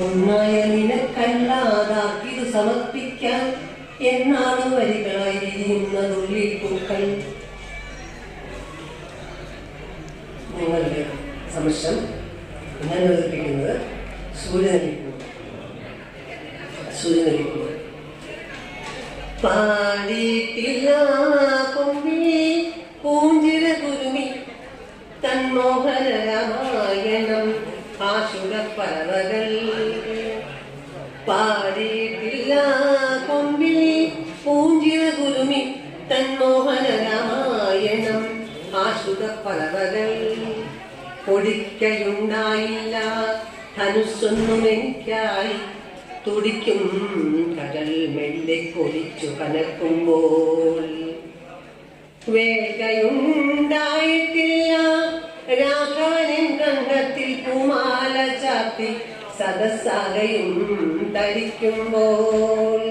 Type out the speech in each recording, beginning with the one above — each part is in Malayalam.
ഒന്നായ നിനക്കല്ലാതാക്കിത് സമർപ്പിക്കാൻ എന്നാണ് വരികളായി വിരിയുന്നതുള്ളിൽ പൂക്കൾ. നിങ്ങളുടെ സമക്ഷം ഞാൻ അവതരിപ്പിക്കുന്നത് സൂര്യനെല്ലിപ്പൂ സൂര്യനെല്ലിപ്പൂ പാടിയിട്ടില്ല കൊമ്പി പൂഞ്ചിര കുരുമി തന്മോഹന രാമായണം ആശുര പറവകൾ പാടിയിട്ടില്ല കൊമ്പി പൂഞ്ചിയ കുരുമി തന്മോഹന രാമായണം ആശുര പറവകൾ പൊടിക്കയുണ്ടായില്ല. ധനുസ്സൊന്നും എനിക്കായി തുടിക്കും കടൽ മെല്ലെ കൊടിച്ചു കനക്കുമ്പോൾ. വേഗയുണ്ടായിട്ടില്ല രാഘവനിൻ കണ്ണത്തിൽ പൂമാല ചാത്തി സദസ്സാകയും തരിക്കുമ്പോൾ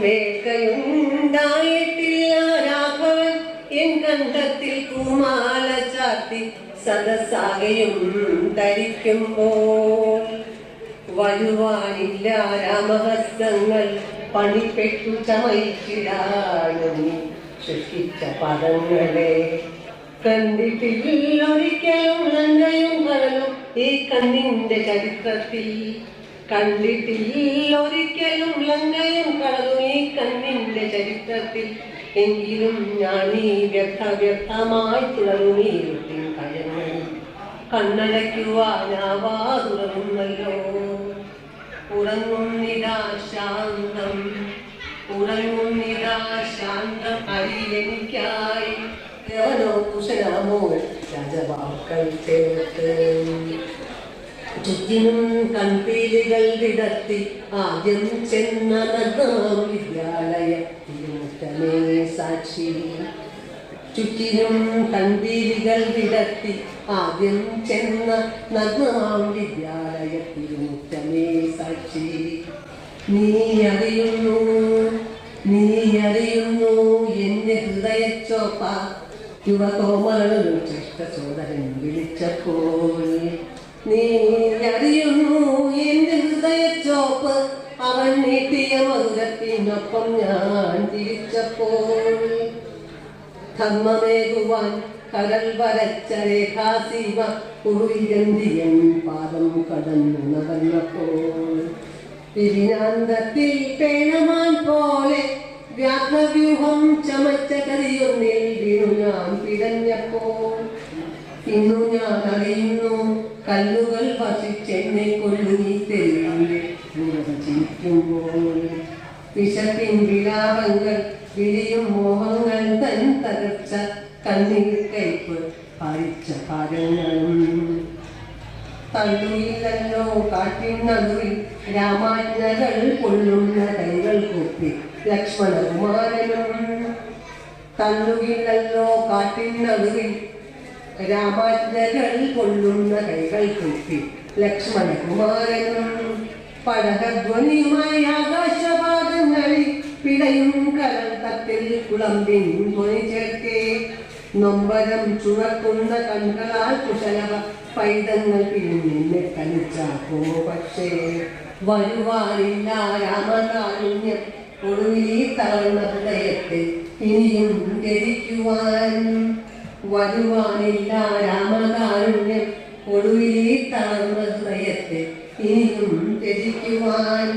വേക്കയുണ്ടായിട്ടില്ല രാഘവൻ. എൻ കണ്ഠത്തിൽ കുമാല ചാത്തി സദസ്സാകയും ധരിക്കുമ്പോൾ വരുവാനില്ല രാമഹസ്തങ്ങൾ. പണിപ്പെട്ടു ചമയിച്ചിടാനും സൃഷ്ടിച്ച പദങ്ങളെ. കണ്ടിട്ടില്ലൊരിക്കലും നന്ദയും കടലും ഈ കണ്ണിന്റെ ചരിത്രത്തിൽ കണ്ടിട്ടില്ലൊരിക്കലും ലങ്കയും കടന്നു ഈ കണ്ണിന്റെ ചരിത്രത്തിൽ. എങ്കിലും ഞാൻ ഈ വ്യർത്ഥ വ്യർത്ഥമായി തുടരും ഈ ഇരുട്ടിൻ കഴങ്ങൾ കണ്ണടയ്ക്കുവാനാവാതുറങ്ങുന്നല്ലോ. ഉറങ്ങുന്നിതാ ശാന്തം ഉറങ്ങുന്നിതാ ശാന്തം അരിയെനിക്കായി. യവനോ കുശലാമോ രാജവാക്കൾ ചേർത്ത് ചുറ്റിനും കൺപീലികൾ വിടർത്തി ആദ്യം ചെന്ന നഗരം വിദ്യാലയത്തിനുത്തമേ സാക്ഷി. ചുറ്റിനും കൺപീലികൾ വിടർത്തി ആദ്യം ചെന്ന നഗ്നമാം വിദ്യാലയത്തിനുത്തമേ സാക്ഷി. നീ അറിയുന്നു നീ അറിയുന്നു എന്റെ ഹൃദയച്ചോപ്പ യുവകോമളും സോദരൻ വിളിച്ചപ്പോൾ നീ അറിയുന്നു എന്റെ ഹൃദയച്ചോപ്പ് അവൻ നീട്ടിയ മധുരത്തിനൊപ്പം ഞാൻ തിരിച്ചപ്പോൾ ധർമ്മമേകുവാൻ കടൽ വരച്ച രേഖാസീമ കുറുവിരന്തിയൻ പാദം കടന്നു നടന്നപ്പോൾ തിരിനാന്തത്തിൽ പേണമാൻ പോലെ വ്യാഘ്രവ്യൂഹം ചമച്ച കറിയൊന്നിൽ വീണു ഞാൻ പിടഞ്ഞപ്പോൾ. ഇന്നു ഞാൻ അറിയുന്നു. കല്ലുകൾ വസിച്ചെന്നെ തെരുവിലെ ചിരിക്കുമ്പോൾ വിശപ്പിൻ വിലാപങ്ങൾ വിരിയും മോഹങ്ങൾ തൻ തകർച്ച കണ്ണീർ കയ്പ് പാലിച്ച പാദങ്ങളും. തള്ളുയില്ലല്ലോ കാട്ടിൻ നടുവിൽ രാമാജ്ഞകൾ കൊള്ളുന്ന കൈകൾ കൂപ്പി ലക്ഷ്മണകുമാരനും തള്ളുകില്ലല്ലോ കാട്ടിൻ നടുവിൽ രാമാജ്ഞകൾ കൊള്ളുന്ന കൈകൾ കൂട്ടി ലക്ഷ്മണകുമാരനും പടഹധ്വനിയുമായി ആകാശവാദങ്ങളിൽ പിടയും കരൾ തത്തിൽ കുളമ്പിൻ ധ്വനി ചേർക്കേ. നൊമ്പരം ചുഴക്കുന്ന കണ്ണുകളാൽ കുശലവ പൈതങ്ങൾ പിന്നിന്ന് കളിച്ചാക്കോ പക്ഷേ വരുവാനില്ല രാമകാരുണ്യം ഒടുവിൽ തളർന്ന ഹൃദയത്തെ ഇനിയും ജനിക്കുവാൻ. വരുവാനില്ല രാമകാരുണ്യം ഒടുവിലീ തളർന്ന ഇനിയും ത്യജിക്കുവാൻ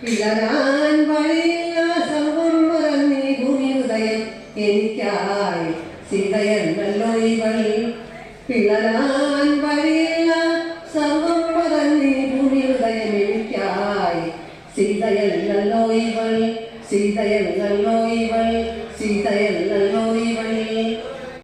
പിളരാൻ വഴിയില്ല സർവം മറന്നീ ഭൂമി ഹൃദയം. എനിക്കായി സീതയല്ലോ ഇവൾ പിളരാൻ വഴിയില്ല സർവം മറന്നീ ഭൂമി ഹൃദയം. എനിക്കായി സീതയല്ലോ ഇവൾ സീതയല്ലോ